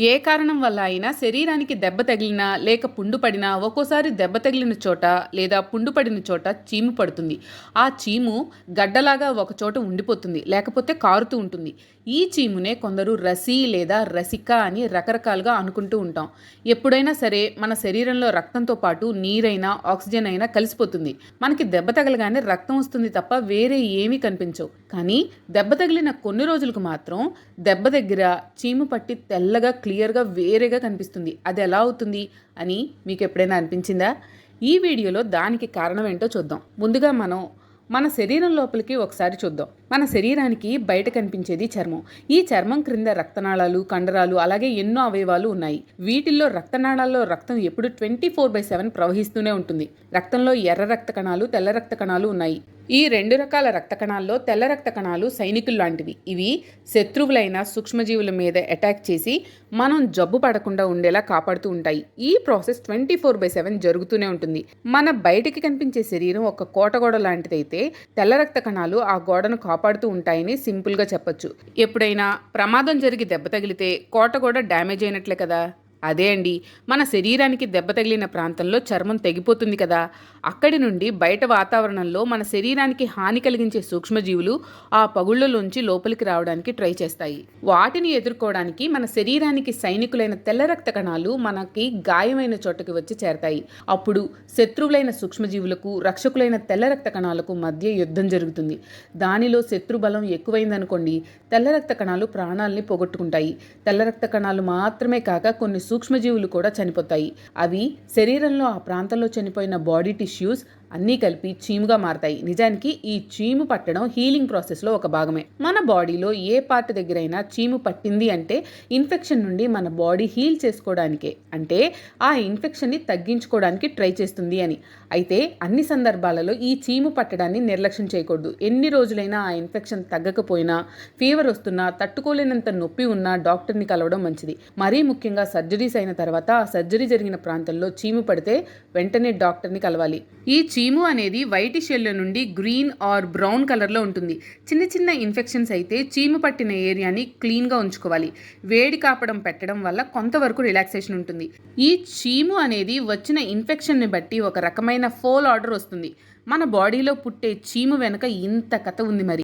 ఏ కారణం వల్ల అయినా శరీరానికి దెబ్బ తగిలినా లేక పుండు పడినా ఒక్కోసారి దెబ్బ తగిలిన చోట లేదా పుండు పడిన చోట చీము పడుతుంది. ఆ చీము గడ్డలాగా ఒక చోట ఉండిపోతుంది లేకపోతే కారుతూ ఉంటుంది. ఈ చీమునే కొందరు రసి లేదా రసిక అని రకరకాలుగా అనుకుంటూ ఉంటాం. ఎప్పుడైనా సరే మన శరీరంలో రక్తంతో పాటు నీరైనా ఆక్సిజన్ అయినా కలిసిపోతుంది. మనకి దెబ్బ తగలగానే రక్తం వస్తుంది తప్ప వేరే ఏమీ కనిపించవు. కానీ దెబ్బ తగిలిన కొన్ని రోజులకు మాత్రం దెబ్బ దగ్గర చీము పట్టి తెల్లగా క్లియర్గా వేరేగా కనిపిస్తుంది. అది ఎలా అవుతుంది అని మీకు ఎప్పుడైనా అనిపించిందా? ఈ వీడియోలో దానికి కారణం ఏంటో చూద్దాం. ముందుగా మనం మన శరీరం లోపలికి ఒకసారి చూద్దాం. మన శరీరానికి బయట కనిపించేది చర్మం. ఈ చర్మం క్రింద రక్తనాళాలు కండరాలు అలాగే ఎన్నో అవయవాలు ఉన్నాయి. వీటిల్లో రక్తనాళాల్లో రక్తం ఎప్పుడు ట్వంటీ ఫోర్ బై సెవెన్ ప్రవహిస్తూనే ఉంటుంది. రక్తంలో ఎర్ర రక్త కణాలు తెల్ల రక్త కణాలు ఉన్నాయి. ఈ రెండు రకాల రక్త కణాల్లో తెల్ల రక్త కణాలు సైనికులు లాంటివి. ఇవి శత్రువులైన సూక్ష్మజీవుల మీద అటాక్ చేసి మనం జబ్బు పడకుండా ఉండేలా కాపాడుతూ ఉంటాయి. ఈ process twenty four by seven జరుగుతూనే ఉంటుంది. మన బయటికి కనిపించే శరీరం ఒక కోటగోడ లాంటిదైతే తెల్ల రక్త కణాలు ఆ గోడను కాపాడుతూ ఉంటాయని సింపుల్గా చెప్పొచ్చు. ఎప్పుడైనా ప్రమాదం జరిగి దెబ్బ తగిలితే కోట కూడా డ్యామేజ్ అయినట్లే కదా? అదే అండి మన శరీరానికి దెబ్బ తగిలిన ప్రాంతంలో చర్మం తెగిపోతుంది కదా. అక్కడి నుండి బయట వాతావరణంలో మన శరీరానికి హాని కలిగించే సూక్ష్మజీవులు ఆ పగుళ్ళలోంచి లోపలికి రావడానికి ట్రై చేస్తాయి. వాటిని ఎదుర్కోవడానికి మన శరీరానికి సైనికులైన తెల్ల రక్త కణాలు మనకి గాయమైన చోటకి వచ్చి చేరతాయి. అప్పుడు శత్రువులైన సూక్ష్మజీవులకు రక్షకులైన తెల్ల రక్త కణాలకు మధ్య యుద్ధం జరుగుతుంది. దానిలో శత్రు బలం ఎక్కువైందనుకోండి తెల్ల రక్త కణాలు ప్రాణాలని పోగొట్టుకుంటాయి. తెల్ల రక్త కణాలు మాత్రమే కాక కొన్ని సూక్ష్మజీవులు కూడా చనిపోతాయి. అవి శరీరంలో ఆ ప్రాంతంలో చనిపోయిన బాడీ టిష్యూస్ అన్నీ కలిపి చీముగా మారతాయి. నిజానికి ఈ చీము పట్టడం హీలింగ్ ప్రాసెస్లో ఒక భాగమే. మన బాడీలో ఏ పార్ట్ దగ్గరైనా చీము పట్టింది అంటే ఇన్ఫెక్షన్ నుండి మన బాడీ హీల్ చేసుకోవడానికే. అంటే ఆ ఇన్ఫెక్షన్ని తగ్గించుకోవడానికి ట్రై చేస్తుంది అని. అయితే అన్ని సందర్భాలలో ఈ చీము పట్టడాన్ని నిర్లక్ష్యం చేయకూడదు. ఎన్ని రోజులైనా ఆ ఇన్ఫెక్షన్ తగ్గకపోయినా ఫీవర్ వస్తున్నా తట్టుకోలేనంత నొప్పి ఉన్నా డాక్టర్ని కలవడం మంచిది. మరీ ముఖ్యంగా సర్జరీస్ అయిన తర్వాత ఆ సర్జరీ జరిగిన ప్రాంతంలో చీము పడితే వెంటనే డాక్టర్ని కలవాలి. ఈ చీము అనేది వైట్ షెల్ నుండి గ్రీన్ ఆర్ బ్రౌన్ కలర్లో ఉంటుంది. చిన్న చిన్న ఇన్ఫెక్షన్స్ అయితే చీము పట్టిన ఏరియాని క్లీన్గా ఉంచుకోవాలి. వేడి కాపడం పెట్టడం వల్ల కొంతవరకు రిలాక్సేషన్ ఉంటుంది. ఈ చీము అనేది వచ్చిన ఇన్ఫెక్షన్ని బట్టి ఒక రకమైన ఫోల్ ఆర్డర్ వస్తుంది. మన బాడీలో పుట్టే చీము వెనుక ఇంత కథ ఉంది మరి.